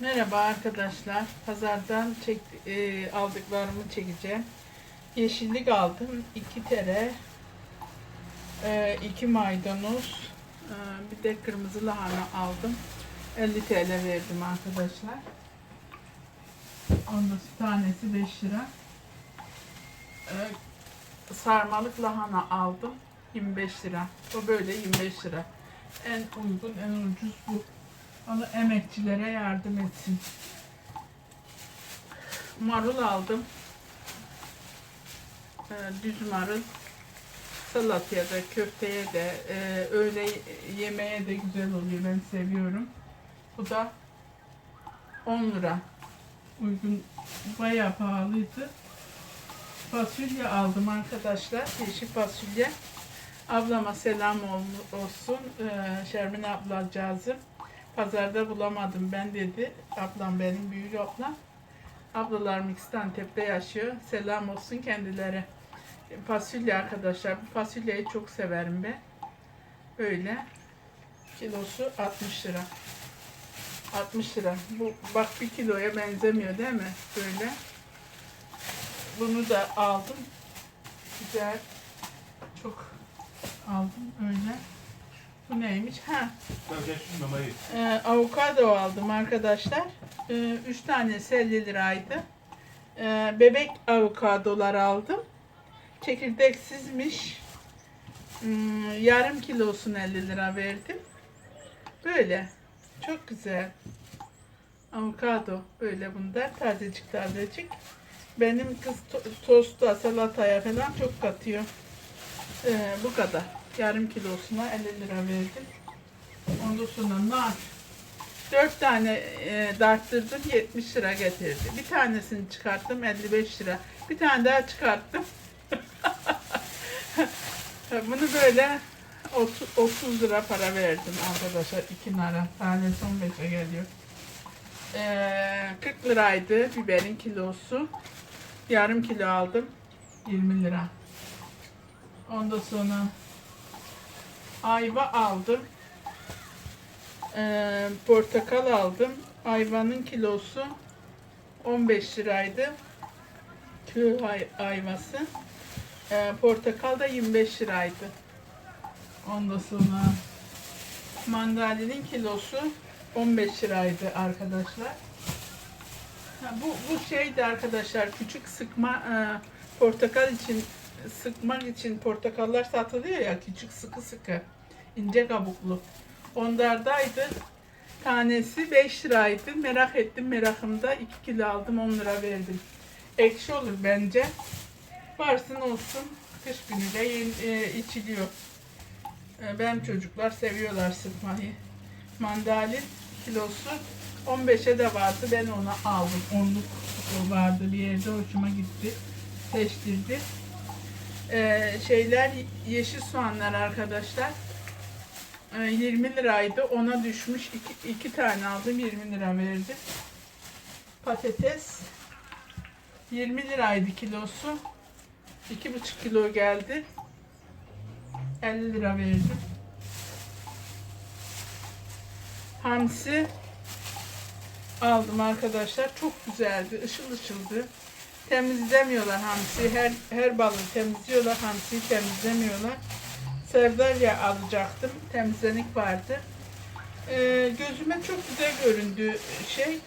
Merhaba arkadaşlar. Pazardan çek, e, aldıklarımı çekeceğim. Yeşillik aldım. 2 tere, 2 maydanoz, e, bir de kırmızı lahana aldım. 50 TL verdim arkadaşlar. Onun tanesi 5 lira. E, sarmalık lahana aldım. 25 lira. O böyle 25 lira. En uygun, en ucuz bu. Onu emekçilere yardım etsin. Marul aldım. Ee, düz marul. Salataya da, köfteye de, e, öğle yemeğe de güzel oluyor. Ben seviyorum. Bu da 10 lira. Uygun, bayağı pahalıydı. Fasulye aldım arkadaşlar. Yeşil fasulye. Ablama selam ol- olsun. Ee, Şermin ablacığızım. Pazarda bulamadım ben dedi. Ablam benim büyük ablam. Ablalarım ikisi Antep'te yaşıyor. Selam olsun kendileri. Fasulye arkadaşlar. Bu fasulyeyi çok severim ben. Böyle. Kilosu 60 lira. 60 lira. Bu bak bir kiloya benzemiyor değil mi? Böyle. Bunu da aldım. Güzel. Çok aldım öyle. Bu neymiş? Ha, ee, avokado aldım arkadaşlar. Ee, üç tanesi 50 liraydı. Ee, bebek avokadolar aldım. Çekirdeksizmiş. Hmm, yarım kilosunu 50 lira verdim. Böyle. Çok güzel. Avokado. Böyle bunda. Tazecik tazecik. Benim kız to- tosta, salataya falan çok katıyor. Ee, bu kadar. Yarım kilosuna 50 lira verdim. Ondan sonra nar. Dört tane e, darttırdım 70 lira getirdi. Bir tanesini çıkarttım 55 lira. Bir tane daha çıkarttım. Bunu böyle 30, 30 lira para verdim arkadaşlar. iki nara. Tanesi 15'e geliyor. Ee, 40 liraydı biberin kilosu. Yarım kilo aldım. 20 lira. Ondan sonra ayva aldım. Ee, portakal aldım. Ayvanın kilosu 15 liraydı. Tüh ay- ayvası. Ee, portakal da 25 liraydı. Ondan sonra mandalinin kilosu 15 liraydı arkadaşlar. Ha, bu, bu şeydi arkadaşlar küçük sıkma e, portakal için sıkmak için portakallar satılıyor ya küçük sıkı sıkı ince kabuklu. Onlardaydı. Tanesi 5 liraydı. Merak ettim merakımda 2 kilo aldım 10 lira verdim. Ekşi olur bence. Varsın olsun. Kış günü de e, içiliyor. E, benim çocuklar seviyorlar sıkmayı. Mandalin kilosu 15'e de vardı. Ben onu aldım. Onluk vardı bir yerde hoşuma gitti. Seçtirdi. E, şeyler yeşil soğanlar arkadaşlar. E, 20 liraydı. Ona düşmüş. iki, iki tane aldım. 20 lira verdi. Patates 20 liraydı kilosu. 2,5 kilo geldi. 50 lira verdim. Hamsi aldım arkadaşlar. Çok güzeldi. Işıl ışıldı. Temizlemiyorlar hamsi. Her her balığı temizliyorlar. Hamsiyi temizlemiyorlar. Sevdalya alacaktım. Temizlenik vardı. Ee, gözüme çok güzel göründü şey.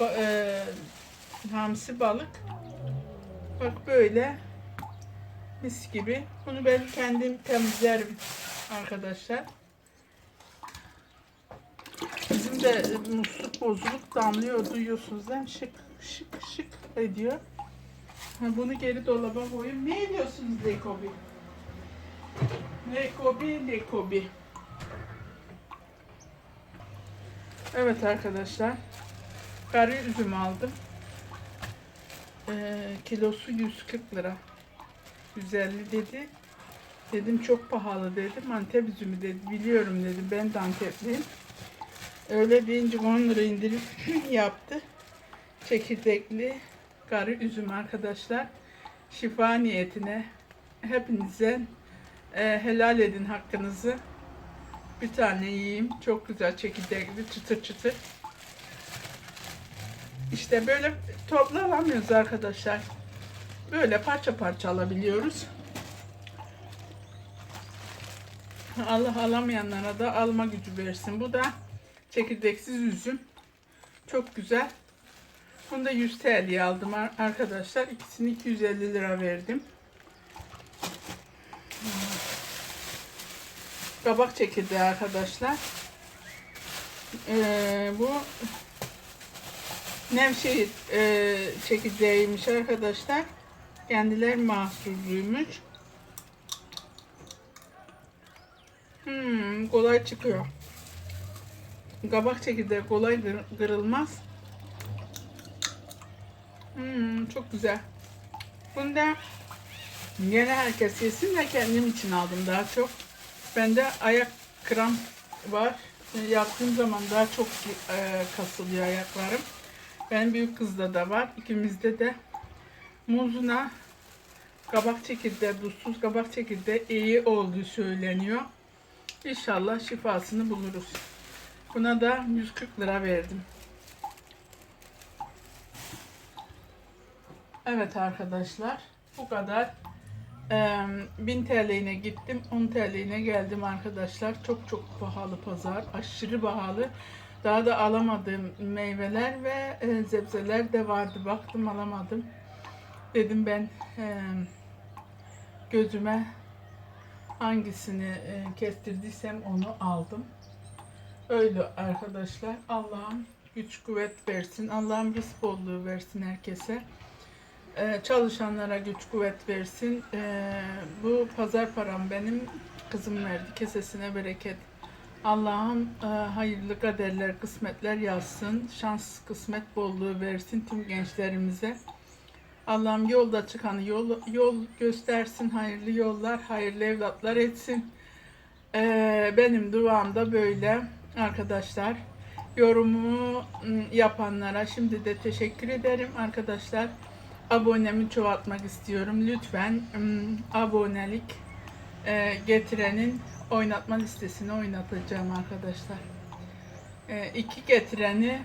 Ba- e, hamsi balık. Bak böyle mis gibi. Bunu ben kendim temizlerim arkadaşlar. Bizim de musluk bozulup damlıyor duyuyorsunuz değil mi? Şık şık şık ediyor. Ha, bunu geri dolaba koyayım. Ne ediyorsunuz Lekobi? Lekobi, Lekobi. Evet arkadaşlar. Kara üzüm aldım. Ee, kilosu 140 lira. 150 dedi. Dedim çok pahalı dedim. Antep üzümü dedi. Biliyorum dedim. Ben de Antepliyim. Öyle deyince 10 lira indirim yaptı. Çekirdekli karı üzüm arkadaşlar. Şifa niyetine hepinize e, helal edin hakkınızı. Bir tane yiyeyim. Çok güzel çekirdekli çıtır çıtır. İşte böyle toplu alamıyoruz arkadaşlar. Böyle parça parça alabiliyoruz. Allah alamayanlara da alma gücü versin. Bu da çekirdeksiz üzüm. Çok güzel. Bunu da 100 TL'ye aldım ar- arkadaşlar. İkisini 250 lira verdim. Kabak çekirdeği arkadaşlar. Ee, bu Nevşehir e, çekirdeğiymiş arkadaşlar. Kendiler mahsulluymuş. Hmm, kolay çıkıyor. Kabak çekirdeği kolay kır- kırılmaz. Hmm, çok güzel. Bunda gene herkes yesin de kendim için aldım daha çok. Bende ayak kram var. Yaptığım zaman daha çok e, kasılıyor ayaklarım. Benim büyük kızda da var. İkimizde de muzuna kabak çekirdeği, tuzsuz kabak çekirdeği iyi olduğu söyleniyor. İnşallah şifasını buluruz. Buna da 140 lira verdim. Evet arkadaşlar bu kadar. Ee, 1000 TL'ine gittim 10 TL'ine geldim arkadaşlar. Çok çok pahalı pazar. Aşırı pahalı. Daha da alamadığım meyveler ve e, sebzeler de vardı. Baktım alamadım. Dedim ben e, gözüme hangisini e, kestirdiysem onu aldım. Öyle arkadaşlar. Allah'ım güç kuvvet versin. Allah'ım rızk bolluğu versin herkese. Ee, çalışanlara güç kuvvet versin. Ee, bu pazar param benim kızım verdi. Kesesine bereket. Allah'ım e, hayırlı kaderler, kısmetler yazsın. Şans, kısmet bolluğu versin tüm gençlerimize. Allah'ım yolda çıkanı yol, yol göstersin. Hayırlı yollar, hayırlı evlatlar etsin. Ee, benim duam da böyle arkadaşlar. Yorumumu ım, yapanlara şimdi de teşekkür ederim arkadaşlar. Abonemi çoğaltmak istiyorum. Lütfen abonelik e, getirenin oynatma listesini oynatacağım arkadaşlar. E, iki getireni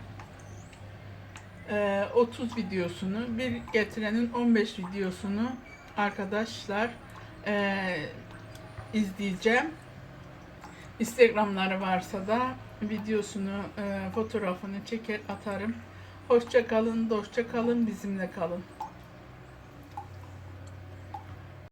e, 30 videosunu, bir getirenin 15 videosunu arkadaşlar e, izleyeceğim. Instagramları varsa da videosunu, e, fotoğrafını çeker atarım. Hoşça kalın, dostça kalın, bizimle kalın.